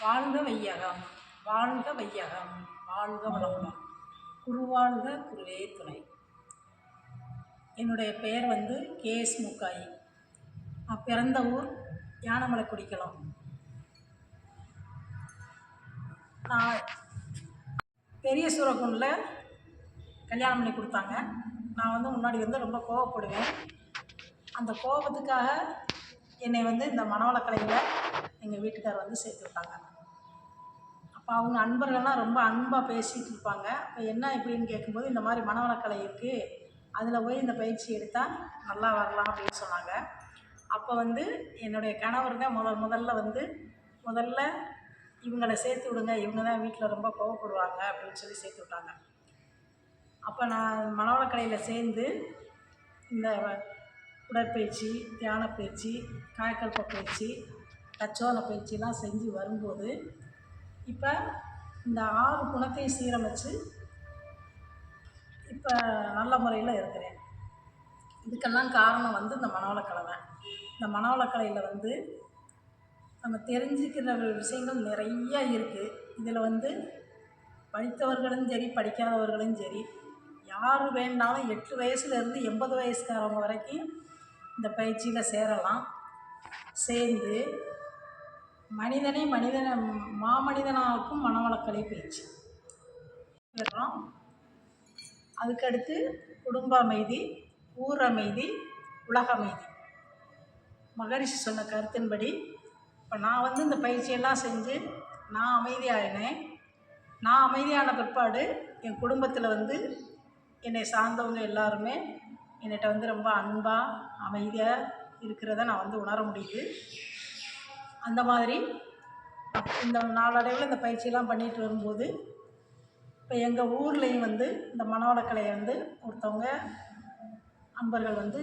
வாழ்க வையகம் வாழ்க வையகம் வாழ்க வளமுடன். குருவாழ்க குருவே துணை. என்னுடைய பெயர் வந்து கேஎஸ் முக்காயி. நான் பிறந்த ஊர் யானமலை குடிக்கலாம். நான் பெரிய சூரக்குண்டில் கல்யாணம் பண்ணி கொடுத்தாங்க. நான் வந்து முன்னாடி வந்து ரொம்ப கோவப்படுவேன். அந்த கோபத்துக்காக என்னை வந்து இந்த மனவளக்கலையில் எங்கள் வீட்டுக்கார் வந்து சேர்த்து விட்டாங்க அப்போ அவங்க அன்பர்கள்லாம் ரொம்ப அன்பாக பேசிகிட்டு இருப்பாங்க. அப்போ என்ன இப்படின்னு கேட்கும்போது இந்த மாதிரி மனவளக்கலை இருக்குது அதில் போய் இந்த பயிற்சி எடுத்தால் நல்லா வரலாம் அப்படின்னு சொன்னாங்க. அப்போ வந்து என்னுடைய கணவர் தான் முதல் முதல்ல வந்து முதல்ல இவங்களை சேர்த்து விடுங்க இவங்க தான் வீட்டில் ரொம்ப கோவப்படுவாங்க அப்படின்னு சொல்லி சேர்த்து விட்டாங்க. அப்போ நான் மனவளக்கலையில் சேர்ந்து இந்த உடற்பயிற்சி தியான பயிற்சி காயக்கல்ப பயிற்சி தச்சோல பயிற்சிலாம் செஞ்சு வரும்போது இப்போ இந்த ஆறு குணத்தையும் சீரமைச்சு இப்போ நல்ல முறையில் இருக்கிறேன். இதுக்கெல்லாம் காரணம் வந்து இந்த மனவளக்கலை தான் இந்த மனவளக்கலையில் வந்து நம்ம தெரிஞ்சுக்கிற விஷயங்கள் நிறையா இருக்குது இதில் வந்து படித்தவர்களும் சரி படிக்காதவர்களும் சரி யார் வேணாலும் எட்டு வயசுலேருந்து எண்பது வயசுக்காரவங்க வரைக்கும் இந்த பயிற்சியில் சேரலாம். சேர்ந்து மனிதனை மனிதன மாமனிதனாக்கும் மனவளக்கலை பயிற்சி. பெறுறோம் அதுக்கடுத்து குடும்ப அமைதி ஊர் அமைதி உலக அமைதி. மகரிஷி சொன்ன கருத்தின்படி இப்போ நான் வந்து இந்த பயிற்சியெல்லாம் செஞ்சு நான் அமைதியாகினேன் நான் அமைதியான பிற்பாடு என் குடும்பத்தில் வந்து என்னை சார்ந்தவங்க எல்லாருமே என்கிட்ட வந்து ரொம்ப அன்பாக அமைதியாக இருக்கிறத நான் வந்து உணர முடியுது. அந்த மாதிரி இந்த நாளடைவில் இந்த பயிற்சியெல்லாம் பண்ணிட்டு வரும்போது இப்போ எங்கள் ஊர்லேயும் வந்து இந்த மனவளக்கலையை வந்து ஒருத்தவங்க அன்பர்கள் வந்து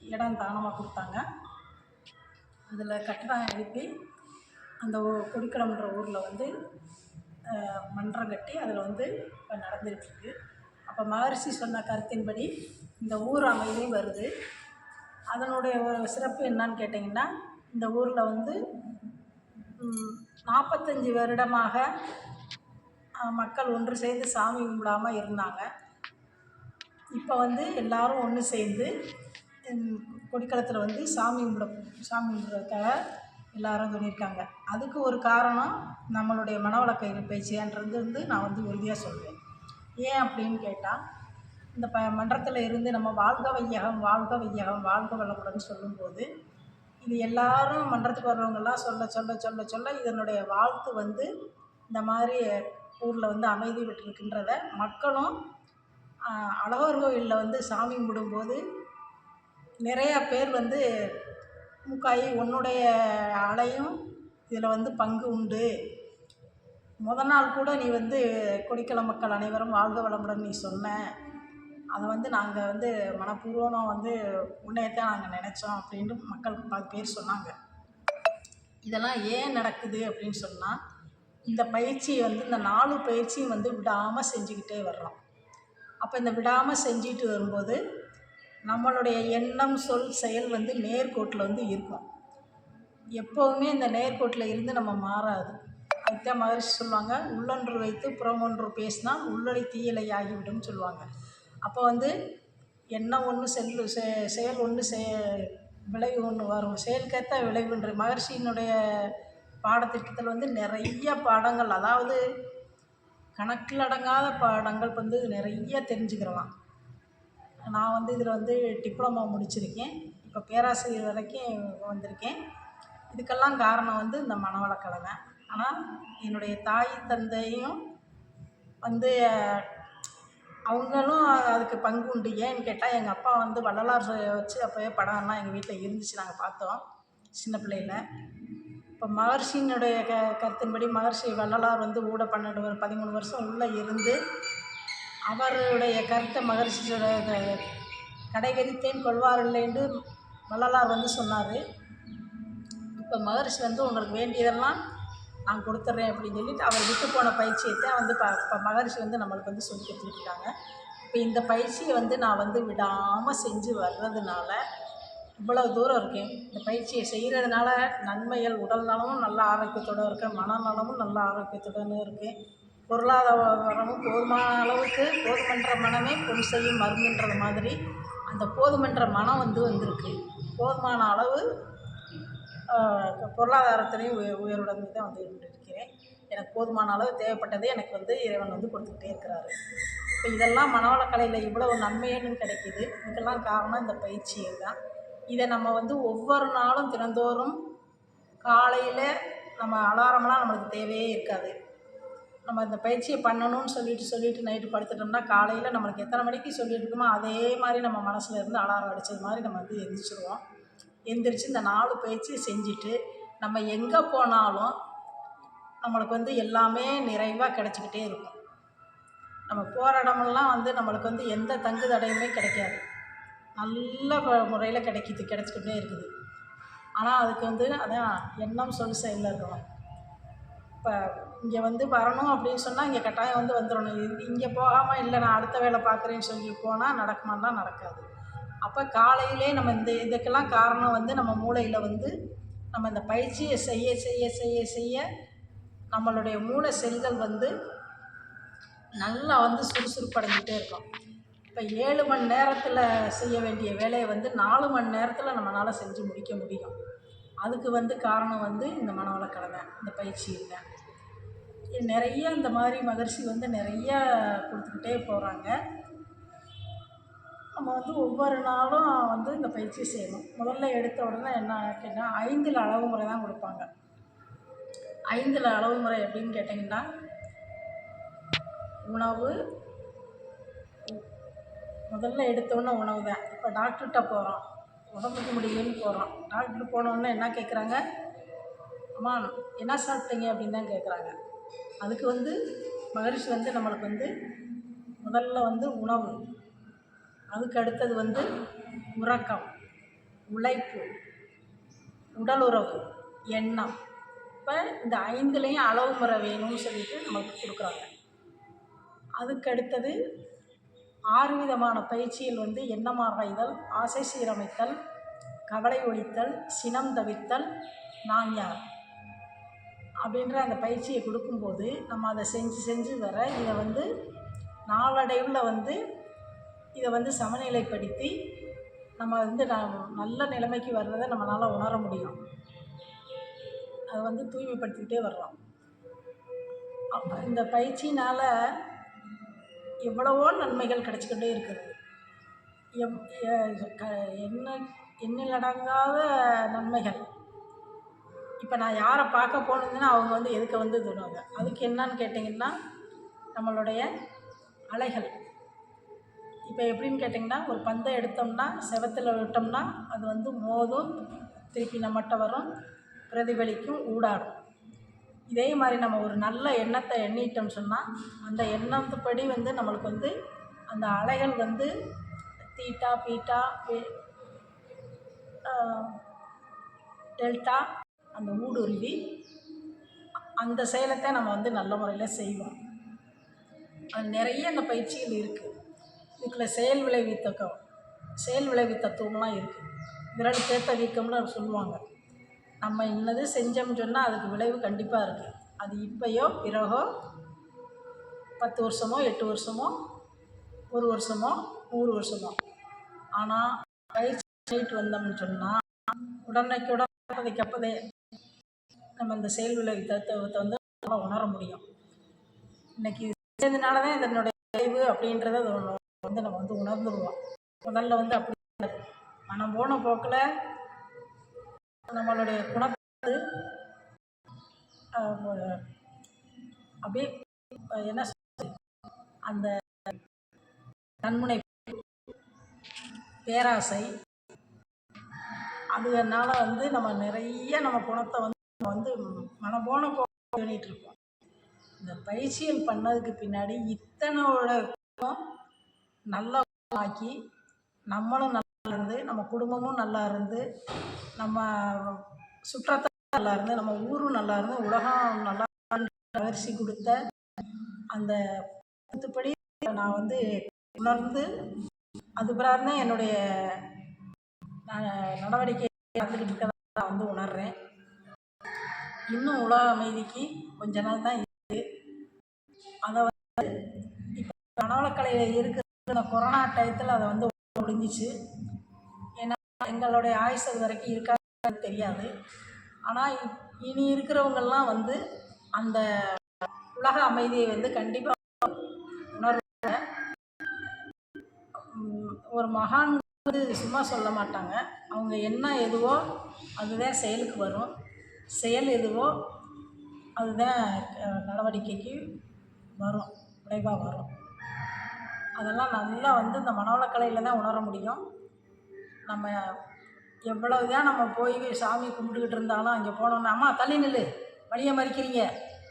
இடம் தானமாக கொடுத்தாங்க. அதில் கட்டடம் எழுப்பி அந்த ஊ- ஊரில் வந்து மன்றம் கட்டி அதில் வந்து இப்போ நடந்துகிட்ருக்கு அப்போ மகரிஷி சொன்ன கருத்தின்படி இந்த ஊர் அமைதி வருது. அதனுடைய ஒரு சிறப்பு என்னன்னு கேட்டிங்கன்னா இந்த ஊரில் வந்து நாற்பத்தஞ்சு வருடமாக மக்கள் ஒன்று சேர்ந்து சாமி கும்பிடாமல் இருந்தாங்க. இப்போ வந்து எல்லாரும் ஒன்று சேர்ந்து கொடிக்களத்தில் வந்து சாமி கும்பிட சாமி கும்பிட்றதுக்காக எல்லாரும் சொல்லியிருக்காங்க. அதுக்கு ஒரு காரணம் நம்மளுடைய மனவளக்கயிறு பயிற்சியான்றது வந்து நான் வந்து உறுதியாக சொல்வேன் ஏன் அப்படின்னு கேட்டால் இந்த ப மன்றத்தில் இருந்து நம்ம வாழ்க வையகம் வாழ்க வையகம் வாழ்க வளமுடன் சொல்லும்போது இது எல்லாரும் மன்றத்துக்கு வர்றவங்கெல்லாம் சொல்ல சொல்ல சொல்ல சொல்ல இதனுடைய வாழ்த்து வந்து இந்த மாதிரி ஊரில் வந்து அமைதி விட்டுருக்குன்றத மக்களும் அழகர் கோயிலில் வந்து சாமி கும்பிடும்போது நிறையா பேர் வந்து முக்காயி உன்னுடைய அலையும் இதில் வந்து பங்கு உண்டு. முத நாள் கூட நீ வந்து கொடிக்கல மக்கள் அனைவரும் வாழ்க வளமுடன் நீ சொன்ன. அதை வந்து நாங்கள் வந்து மனப்பூர்வமாக வந்து உன்னையத்தான் நாங்கள் நினச்சோம் அப்படின்ட்டு மக்கள் பல பேர் சொன்னாங்க. இதெல்லாம் ஏன் நடக்குது அப்படின்னு சொன்னால் இந்த பயிற்சி வந்து இந்த நாலு பயிற்சியும் வந்து விடாமல் செஞ்சுக்கிட்டே வர்றோம். அப்போ இந்த விடாமல் செஞ்சுட்டு வரும்போது நம்மளுடைய எண்ணம் சொல் செயல் வந்து நேர்கோட்டில் வந்து இருக்கும். எப்போவுமே இந்த நேர்கோட்டில் இருந்து நம்ம மாறாது. அதுதான் மகரிஷி சொல்லுவாங்க. உள்ளொன்று வைத்து புறமொன்று பேசினா உள்ளொளி தீயலை ஆகிவிடும் சொல்லுவாங்க. அப்போ வந்து என்ன ஒன்று செல் செ- செயல் ஒன்று செ விளைவு ஒன்று வரும். செயலுக்கேற்ற விளைவுன்ற மகர்ஷியினுடைய பாடத்திட்டத்தில் வந்து நிறைய பாடங்கள் அதாவது கணக்கில் அடங்காத பாடங்கள் வந்து நிறைய தெரிஞ்சுக்கிறலாம். நான் வந்து இதில் வந்து டிப்ளமோ முடிச்சிருக்கேன். இப்போ பேராசிரியர் வரைக்கும் வந்திருக்கேன். இதுக்கெல்லாம் காரணம் வந்து இந்த மனவளக்கலை தான். ஆனால் என்னுடைய தாய் தந்தையும் வந்து அவங்களும் அதுக்கு பங்கு உண்டு. ஏன்னு கேட்டால் எங்கள் அப்பா வந்து வள்ளலார் வச்சு அப்போயே படம்லாம் எங்கள் வீட்டில் இருந்துச்சு நாங்கள் பார்த்தோம் சின்ன பிள்ளையில். இப்போ மகர்ஷியினுடைய க கருத்தின்படி மகர்ஷி வள்ளலார் வந்து ஊட பன்னெண்டு ஒரு பதிமூணு வருஷம் உள்ளே இருந்து அவருடைய கருத்தை மகர்ஷி கடைகரித்தேன் கொள்வார் இல்லைன்னு வள்ளலார் வந்து சொன்னார். இப்போ மகர்ஷி வந்து உங்களுக்கு வேண்டியதெல்லாம் நான் கொடுத்துட்றேன் அப்படின்னு சொல்லிட்டு அவர் விட்டு போன பயிற்சியை தான் வந்து ப மகரிஷி வந்து நம்மளுக்கு வந்து சொல்லி கொடுத்துருக்காங்க. இப்போ இந்த பயிற்சியை வந்து நான் வந்து விடாமல் செஞ்சு வர்றதுனால இவ்வளோ தூரம் இருக்கேன். இந்த பயிற்சியை செய்கிறதுனால நன்மைகள் உடல் நலமும் நல்ல ஆரோக்கியத்தோடு இருக்கேன் மனநலமும் நல்ல ஆரோக்கியத்துடன் இருக்கேன் பொருளாதாரமும் போதுமான அளவுக்கு போதுமன்ற மனமே பொன் செய்யும் மருந்துன்றது மாதிரி அந்த போதுமன்ற மனம் வந்து வந்திருக்கு. போதுமான அளவு பொருளாதாரத்திலையும் உய உயர்வுடன் தான் வந்து இருக்கிறேன் எனக்கு போதுமான அளவு தேவைப்பட்டதை எனக்கு வந்து இறைவன் வந்து கொடுத்துக்கிட்டே இருக்கிறாரு. இப்போ இதெல்லாம் மனவளக்கலையில் இவ்வளவு நன்மையேன்னு கிடைக்கிது. இதுக்கெல்லாம் காரணம் இந்த பயிற்சிகள் தான். இதை நம்ம வந்து ஒவ்வொரு நாளும் தினந்தோறும் காலையில் நம்ம அலாரம்லாம் நம்மளுக்கு தேவையே இருக்காது. நம்ம இந்த பயிற்சியை பண்ணணும்னு சொல்லிட்டு சொல்லிட்டு நைட்டு படுத்துட்டோம்னா காலையில் நம்மளுக்கு எத்தனை மணிக்கு சொல்லிட்டு இருக்கோமோ அதே மாதிரி நம்ம மனசில் இருந்து அலாரம் அடித்தது மாதிரி நம்ம வந்து எந்திரிச்சிருவோம். எந்திரிச்சு இந்த நாலு பயிற்சி செஞ்சுட்டு நம்ம எங்கே போனாலும் நம்மளுக்கு வந்து எல்லாமே நிறைவாக கிடச்சிக்கிட்டே இருக்கும். நம்ம போகிற இடமெல்லாம் வந்து நம்மளுக்கு வந்து எந்த தங்கு தடையுமே கிடைக்காது. நல்ல முறையில் கிடைக்கிது கிடச்சிக்கிட்டே இருக்குது. ஆனால் அதுக்கு வந்து அதான் எண்ணம் சொல் செயலில் இருக்கணும். இப்போ இங்கே வந்து வரணும் அப்படின்னு சொன்னால் இங்கே கட்டாயம் வந்து வந்துடணும் இங்கே போகாமல் இல்லை நான் அடுத்த வேலை பார்க்குறேன்னு சொல்லி போனால் நடக்குமான்னா நடக்காது. அப்போ காலையிலே நம்ம இந்த இதுக்கெல்லாம் காரணம் வந்து நம்ம மூளையில் வந்து நம்ம இந்த பயிற்சியை செய்ய செய்ய செய்ய செய்ய நம்மளுடைய மூளை செல்கள் வந்து நல்லா வந்து சுறுசுறுப்படைஞ்சிட்டே இருக்கும். இப்போ ஏழு மணி நேரத்தில் செய்ய வேண்டிய வேலையை வந்து நாலு மணி நேரத்தில் நம்மளால் செஞ்சு முடிக்க முடியும். அதுக்கு வந்து காரணம் வந்து இந்த மனவள தான் இந்த பயிற்சி நிறைய இந்த மாதிரி மகர்ஷி வந்து நிறைய கொடுத்துக்கிட்டே போகிறாங்க நம்ம வந்து ஒவ்வொரு நாளும் வந்து இந்த பயிற்சி செய்யணும். முதல்ல எடுத்த உடனே என்ன கேட்டால் ஐந்தில் அளவு முறை தான் கொடுப்பாங்க. ஐந்தில் அளவு முறை எப்படின்னு கேட்டிங்கன்னா உணவு முதல்ல எடுத்தோடனே உணவு தான். இப்போ டாக்டர்கிட்ட போகிறோம் உடம்புக்கு முடியலன்னு போகிறோம் டாக்டர் போனோடனே என்ன கேட்குறாங்க அம்மா என்ன சாப்பிட்டீங்க? அப்படின்னு தான் கேட்குறாங்க அதுக்கு வந்து மகரிஷி வந்து நம்மளுக்கு வந்து முதல்ல வந்து உணவு அதுக்கு அடுத்தது வந்து உறக்கம் உழைப்பு உடல் உறவு எண்ணம். இப்போ இந்த ஐந்துலேயும் அளவு முறை வேணும்னு சொல்லிட்டு நமக்கு கொடுக்குறாங்க. அதுக்கு அடுத்தது ஆறு விதமான பயிற்சிகள் வந்து எண்ணமாகாய்தல் ஆசை சீரமைத்தல் கவலை ஒழித்தல் சினம் தவிர்த்தல் நான் யார்? அப்படின்ற அந்த பயிற்சியை கொடுக்கும்போது நம்ம அதை செஞ்சு செஞ்சு வர இதை வந்து நாளடைவில் வந்து இதை வந்து சமநிலைப்படுத்தி நம்ம வந்து நான் நல்ல நிலைமைக்கு வர்றதை நம்மளால் உணர முடியும். அதை வந்து தூய்மைப்படுத்திக்கிட்டே வர்றோம். அப்போ இந்த பயிற்சினால் எவ்வளவோ நன்மைகள் கிடச்சிக்கிட்டே இருக்குது. எவ் க- என்ன எண்ணிலடங்காத நன்மைகள். இப்போ நான் யாரை பார்க்க போனதுன்னா அவங்க வந்து எதுக்கு வந்து தருவாங்க அதுக்கு என்னன்னு கேட்டிங்கன்னா நம்மளுடைய அலைகள். இப்போ எப்படின்னு கேட்டிங்கன்னா ஒரு பந்தை எடுத்தோம்னா செவத்தில் விட்டோம்னா அது வந்து மோதும் திருப்பி நம்மகிட்ட வரும் பிரதிபலிக்கும் ஊடாடும். இதே மாதிரி நம்ம ஒரு நல்ல எண்ணத்தை எண்ணிட்டோம் சொன்னால் அந்த எண்ணத்துப்படி வந்து நம்மளுக்கு வந்து அந்த அலைகள் வந்து தீட்டா பீட்டா பே- டெல்டா அந்த ஊடுருவி அந்த செயலத்தை நம்ம வந்து நல்ல முறையில் செய்வோம். அது நிறைய அந்த பயிற்சிகள் இருக்குது இதுக்குள்ள செயல் விளைவித்தக்கம் செயல் விளைவி தத்துவம்லாம் இருக்குது விரல் தேத்த வீக்கம்னு சொல்லுவாங்க. நம்ம இன்னது செஞ்சோம்னு சொன்னால் அதுக்கு விளைவு கண்டிப்பாக இருக்குது அது இப்போயோ பிறகோ பத்து வருஷமோ எட்டு வருஷமோ ஒரு வருஷமோ நூறு வருஷமோ. ஆனால் பயிற்சி பண்ணிட்டு வந்தோம்னு சொன்னால் உடனேக்குடன் அப்போதைக்கு அப்போதே நம்ம இந்த செயல் விளைவு தத்துவத்தை வந்து உணர முடியும். இன்னைக்கு இது செஞ்சதுனால தான் இதனுடைய விளைவு அப்படின்றத அது வந்து நம்ம வந்து உணர்ந்துருவோம். முதல்ல வந்து அப்படி மனம் போன போக்கில் நம்மளுடைய குணத்தை அப்படியே என்ன அந்த தன்முனை பேராசை அதனால வந்து நம்ம நிறைய நம்ம குணத்தை வந்து நம்ம வந்து மனம் போன போக்கு இருக்கோம். இந்த பயிற்சிகள் பண்ணதுக்கு பின்னாடி இத்தனையோட நல்லா ஆக்கி நம்மளும் நல்லா இருந்து நம்ம குடும்பமும் நல்லா இருந்து நம்ம சுற்றத்தான் நல்லா இருந்து நம்ம ஊரும் நல்லா இருந்து உலகம் நல்லா வளர்ச்சி கொடுத்த அந்த கருத்துப்படி நான் வந்து உணர்ந்து அது பிறகு தான் என்னுடைய நான் நடவடிக்கை நடந்துக்கிட்டு இருக்கறதா நான் வந்து உணர்கிறேன் இன்னும் உலக அமைதிக்கு கொஞ்ச நாள் தான் இருக்குது அதை வந்து இப்போ மனவளக்கலையில் இருக்கிற இந்த கொரோனா டயத்தில் அதை வந்து முடிஞ்சிச்சு. ஏன்னா எங்களுடைய ஆயுசு அது வரைக்கும் இருக்கான்னு தெரியாது. ஆனால் இனி இருக்கிறவங்கெல்லாம் வந்து அந்த உலக அமைதியை வந்து கண்டிப்பாக உணர்வாங்க ஒரு மகான் வந்து சும்மா சொல்ல மாட்டாங்க. அவங்க என்ன எதுவோ அதுதான் செயலுக்கு வரும். செயல் எதுவோ அதுதான் நடவடிக்கைக்கு வரும் விளைவாக வரும். அதெல்லாம் நல்லா வந்து இந்த மனவளக்கலையில் தான் உணர முடியும். நம்ம எவ்வளவு தான் நம்ம போய் சாமி கும்பிட்டுக்கிட்டு இருந்தாலும் அங்கே போனோம்னா அம்மா தள்ளி நில்லு. வழியை மறிக்கிறீங்க.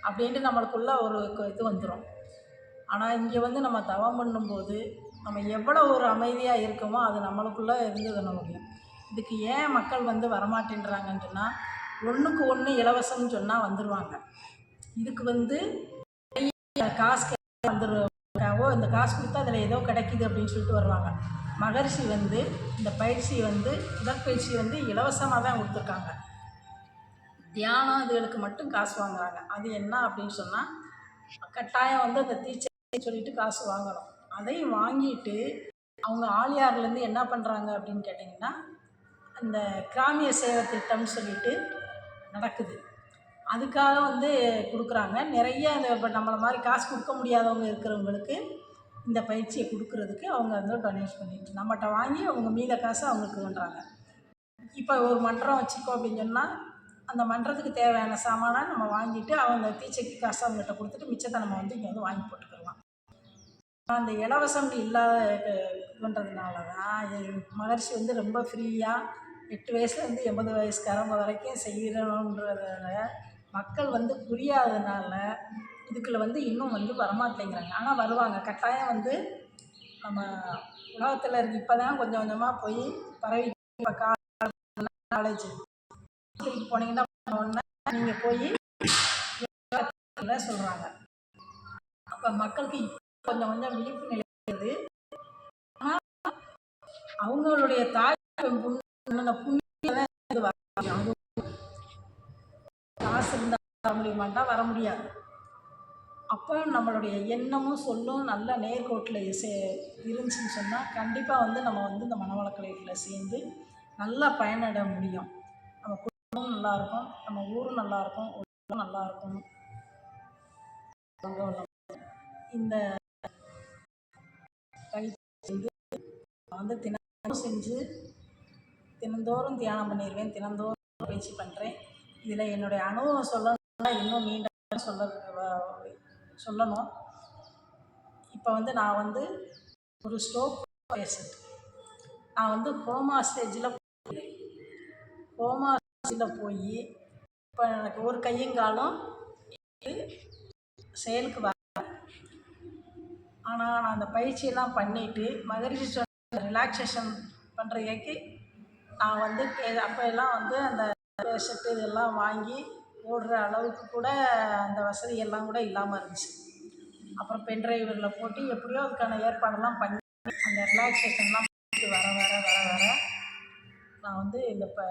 அப்படின்ட்டு நம்மளுக்குள்ள ஒரு இது வந்துடும் ஆனால் இங்கே வந்து நம்ம தவம் பண்ணும்போது நம்ம எவ்வளோ ஒரு அமைதியாக இருக்கோமோ அது நம்மளுக்குள்ளே இருந்து பண்ண முடியும் இதுக்கு ஏன் மக்கள் வந்து வரமாட்டேன்றாங்கன்னு சொன்னால் ஒன்றுக்கு ஒன்று இலவசம்னு சொன்னால் வந்துடுவாங்க இதுக்கு வந்து காசு கே- ஓ இந்த காசு கொடுத்தா அதில் ஏதோ கிடைக்கிது அப்படின்னு சொல்லிட்டு வருவாங்க. மகரிஷி வந்து இந்த பயிற்சி வந்து உடற்பயிற்சி வந்து இலவசமாக தான் கொடுத்துருக்காங்க. தியானம் இதுகளுக்கு மட்டும் காசு வாங்குறாங்க. அது என்ன அப்படின்னு சொன்னால் கட்டாயம் வந்து அந்த தீச்சை சொல்லிட்டு காசு வாங்கணும். அதையும் வாங்கிட்டு அவங்க ஆலியார்லேருந்து என்ன பண்ணுறாங்க அப்படின்னு கேட்டிங்கன்னா அந்த கிராமிய சேவை திட்டம்னு சொல்லிட்டு நடக்குது. அதுக்காக வந்து கொடுக்குறாங்க. நிறைய இந்த இப்போ நம்மளை மாதிரி காசு கொடுக்க முடியாதவங்க இருக்கிறவங்களுக்கு இந்த பயிற்சியை கொடுக்கறதுக்கு அவங்க வந்து டொனேஷன் பண்ணிட்டு நம்மகிட்ட வாங்கி அவங்க மீத காசு அவங்களுக்கு பண்ணுறாங்க இப்போ ஒரு மன்றம் வச்சுருக்கோம் அப்படின்னு சொன்னால் அந்த மன்றத்துக்கு தேவையான சாமானாக நம்ம வாங்கிட்டு அவங்க தீச்சைக்கு காசு அவங்ககிட்ட கொடுத்துட்டு மிச்சத்தை நம்ம வந்து இங்கே வந்து வாங்கி போட்டுக்கலாம். அந்த இலவசம் இல்லாத பண்ணுறதுனால தான் மகர்ஷி மகரிஷி வந்து ரொம்ப ஃப்ரீயாக எட்டு வயசுலேருந்து எண்பது வயசுக்காரங்க வரைக்கும் செய்கிறோன்றத மக்கள் வந்து புரியாததுனால இதுக்குள்ள வந்து இன்னும் வந்து வரமாட்டேங்கிறாங்க. ஆனால் வருவாங்க. கட்டாயம் வந்து நம்ம உலகத்தில் இருக்கு. இப்போ தான் கொஞ்சம் கொஞ்சமாக போய் பரவி இப்போ காலேஜ் போனீங்கன்னா உடனே நீங்கள் போய் சொல்கிறாங்க அப்போ மக்களுக்கு கொஞ்சம் கொஞ்சம் விழிப்பு நிலைக்கிறது ஆனால் அவங்களுடைய தாய் புண்ண புண்ணியம் காசு இருந்தால் வர வர முடியாது. அப்போ நம்மளுடைய எண்ணமும் சொல்லும் நல்ல நேர்கோட்டில் சே இருந்துச்சுன்னு சொன்னால் கண்டிப்பாக வந்து நம்ம வந்து இந்த மனவளக்கலையில் சேர்ந்து நல்லா பயனட முடியும். நம்ம குடும்பமும் நல்லாயிருக்கும் நம்ம ஊரும் நல்லாயிருக்கும் உலகம் இந்த வந்து வந்து தினமும் செஞ்சு தினந்தோறும் தியானம் பண்ணிடுவேன் தினந்தோறும் பயிற்சி பண்ணுறேன் இதில் என்னுடைய அனுபவம் சொல்லணும்னா இன்னும் நீண்ட சொல்ல சொல்லணும். இப்போ வந்து நான் வந்து ஒரு ஸ்டோப் பேஷண்ட். நான் வந்து கோமா ஸ்டேஜில் கோமா ஸ்டேஜில் போய் இப்போ எனக்கு ஒரு கையும் செயலுக்கு வர ஆனால் நான் அந்த பயிற்சியெல்லாம் பண்ணிவிட்டு மகரிஷி சொன்ன ரிலாக்ஸேஷன் பண்ணுறதுக்கு நான் வந்து அப்போ எல்லாம் வந்து அந்த செட்டு இதெல்லாம் வாங்கி ஓடுற அளவுக்கு கூட அந்த வசதி எல்லாம் கூட இல்லாமல் இருந்துச்சு. அப்புறம் பென்ட்ரைவரில் போட்டு எப்படியோ அதுக்கான ஏற்பாடெல்லாம் பண்ணி அந்த ரிலாக்ஸேஷன்லாம் வர வர வர வர நான் வந்து இந்த இப்போ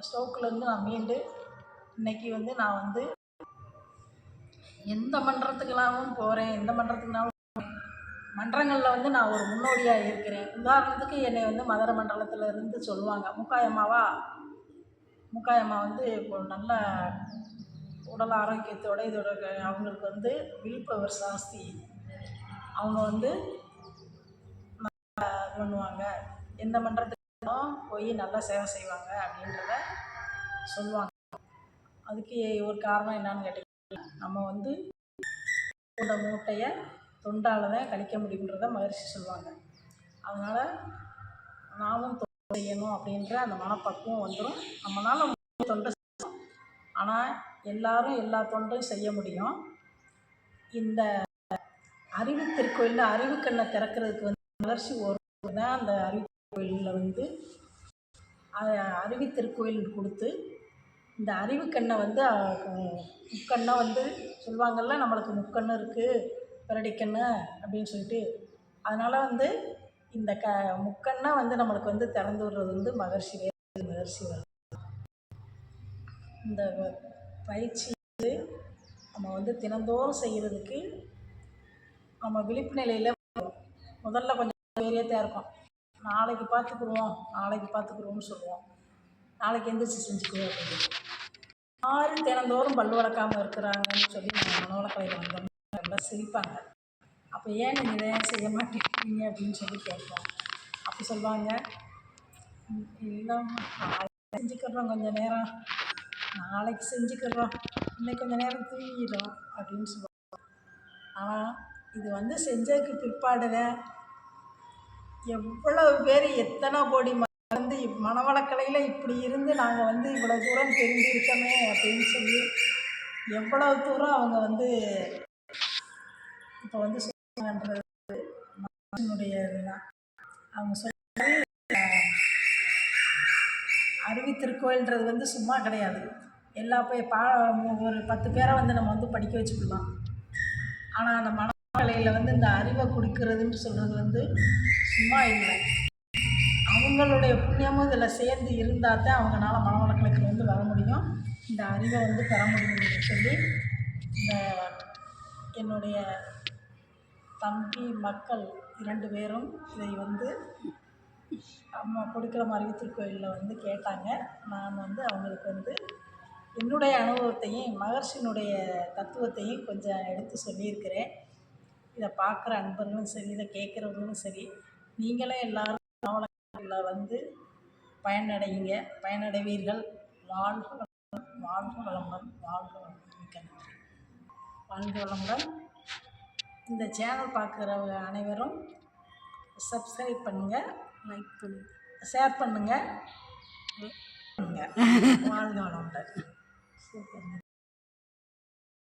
ஸ்டோக்கிலேருந்து நான் மீண்டு இன்னைக்கு வந்து நான் வந்து எந்த மன்றத்துக்கெல்லாமும் போகிறேன் எந்த மன்றத்துக்குனாலும் மன்றங்களில் வந்து நான் ஒரு முன்னோடியாக இருக்கிறேன். உதாரணத்துக்கு என்னை வந்து மதுரை மண்டலத்தில் இருந்து சொல்லுவாங்க முக்காயம்மாவா முக்காயம்மா வந்து இப்போ நல்ல உடல் ஆரோக்கியத்தோட இதோட அவங்களுக்கு வந்து விழிப்பவர் ஜாஸ்தி. அவங்க வந்து நல்லா இது பண்ணுவாங்க. எந்த மன்றத்துக்கும் போய் நல்லா சேவை செய்வாங்க அப்படின்றத சொல்லுவாங்க. அதுக்கு ஒரு காரணம் என்னன்னு கேட்டிங்கன்னா நம்ம வந்து இந்த மூட்டையை தொண்டால் தான் கழிக்க முடியுன்றத மகிழ்ச்சி சொல்லுவாங்க. அதனால் நாமும் செய்யணும் அப்படின்ற அந்த மனப்பக்குவம் வந்துடும் நம்மளால் முடிஞ்ச தொண்டு செய்யணும் ஆனால் எல்லாரும் எல்லா தொண்டும் செய்ய முடியும். இந்த அறிவு திருக்கோயிலில் அறிவுக்கண்ணை திறக்கிறதுக்கு வந்து மகர்ஷி ஒரு தான் அந்த அறிவு கோயிலில் வந்து அறிவு திருக்கோயில் கொடுத்து இந்த அறிவுக்கண்ணை வந்து முக்கண்ணை வந்து சொல்லுவாங்கள்ல நம்மளுக்கு முக்கண்ணு இருக்குது பிரடிக்கண்ணு அப்படின்னு சொல்லிட்டு அதனால் வந்து இந்த க முக்கண்ணா வந்து நம்மளுக்கு வந்து திறந்து விடுறது வந்து மகர்ஷி மகர்ஷி வருது இந்த பயிற்சி வந்து நம்ம வந்து தினந்தோறும் செய்கிறதுக்கு நம்ம விழிப்பு நிலையில் முதல்ல கொஞ்சம் தைரியத்தான் இருக்கும் நாளைக்கு பார்த்துக்குருவோம் நாளைக்கு பார்த்துக்குருவோம்னு சொல்லுவோம். நாளைக்கு எந்திரிச்சு செஞ்சுக்குவோம் அப்படின்னு. யாரும் தினந்தோறும் பல் வளர்க்காமல் இருக்கிறாங்கன்னு சொல்லி நம்ம மனவளக்கலையில் வந்தோம்னா நல்லா சிரிப்பாங்க. அப்போ ஏன் நீங்கள் இதை செய்ய மாட்டேங்கிறீங்க அப்படின்னு சொல்லி கேட்போம். அப்போ சொல்லுவாங்க. இல்லைம்மா நாளைக்கு செஞ்சுக்கிறோம் கொஞ்சம் நேரம். நாளைக்கு செஞ்சுக்கிறோம். இன்னைக்கு கொஞ்சம் நேரம் தூங்கிடும் அப்படின்னு சொல்லுவாங்க. ஆனால் இது வந்து செஞ்சதுக்கு பிற்பாடுல எவ்வளவு பேர் எத்தனை கோடி வந்து மனவளக்கலையில் இப்படி இருந்து நாங்கள் வந்து இவ்வளோ தூரம் தெரிஞ்சிருக்கோமே அப்படின்னு சொல்லி எவ்வளவு தூரம் அவங்க வந்து இப்போ வந்து சொல்லுங்கன்றது மனுஷனுடைய இதுதான். அவங்க சொல்லி அருவி திருக்கோயில்ன்றது வந்து சும்மா கிடையாது. எல்லா போய் பா ஒரு பத்து பேரை வந்து நம்ம வந்து படிக்க வச்சுக்கலாம். ஆனால் அந்த மனக்கலையில் வந்து இந்த அறிவை கொடுக்கறதுன்னு சொல்கிறது வந்து சும்மா இல்லை. அவங்களுடைய புண்ணியமும் இதில் சேர்ந்து இருந்தால் தான் அவங்களால மனவளக்கலைக்கு வந்து வர முடியும். இந்த அறிவை வந்து பெற முடியும்னு சொல்லி இந்த என்னுடைய தம்பி மக்கள் இரண்டு பேரும் இதை வந்து அம்மா கொடுக்குற திருக்கோயிலில் வந்து கேட்டாங்க. நான் வந்து அவங்களுக்கு வந்து என்னுடைய அனுபவத்தையும் மகர்ஷியினுடைய தத்துவத்தையும் கொஞ்சம் எடுத்து சொல்லியிருக்கிறேன். இதை பார்க்குற அன்பர்களும் சரி இதை கேட்குறவங்களும் சரி நீங்களே எல்லாரும் மனவளக்கலையில் வந்து பயனடையுங்க. பயனடைவீர்கள். வாழ்க வளமுடன், வாழ்க வளமுடன் வாழ்க வளமுடன். மிக்க நன்றி. வாழ்க வளமுடன். இந்த சேனல் பார்க்குறவங்க அனைவரும் சப்ஸ்கிரைப் பண்ணுங்கள் லைக் பண்ணுங்கள் ஷேர் பண்ணுங்கள் பண்ணுங்கள் வாழ்க வளமுடன். சூப்பர்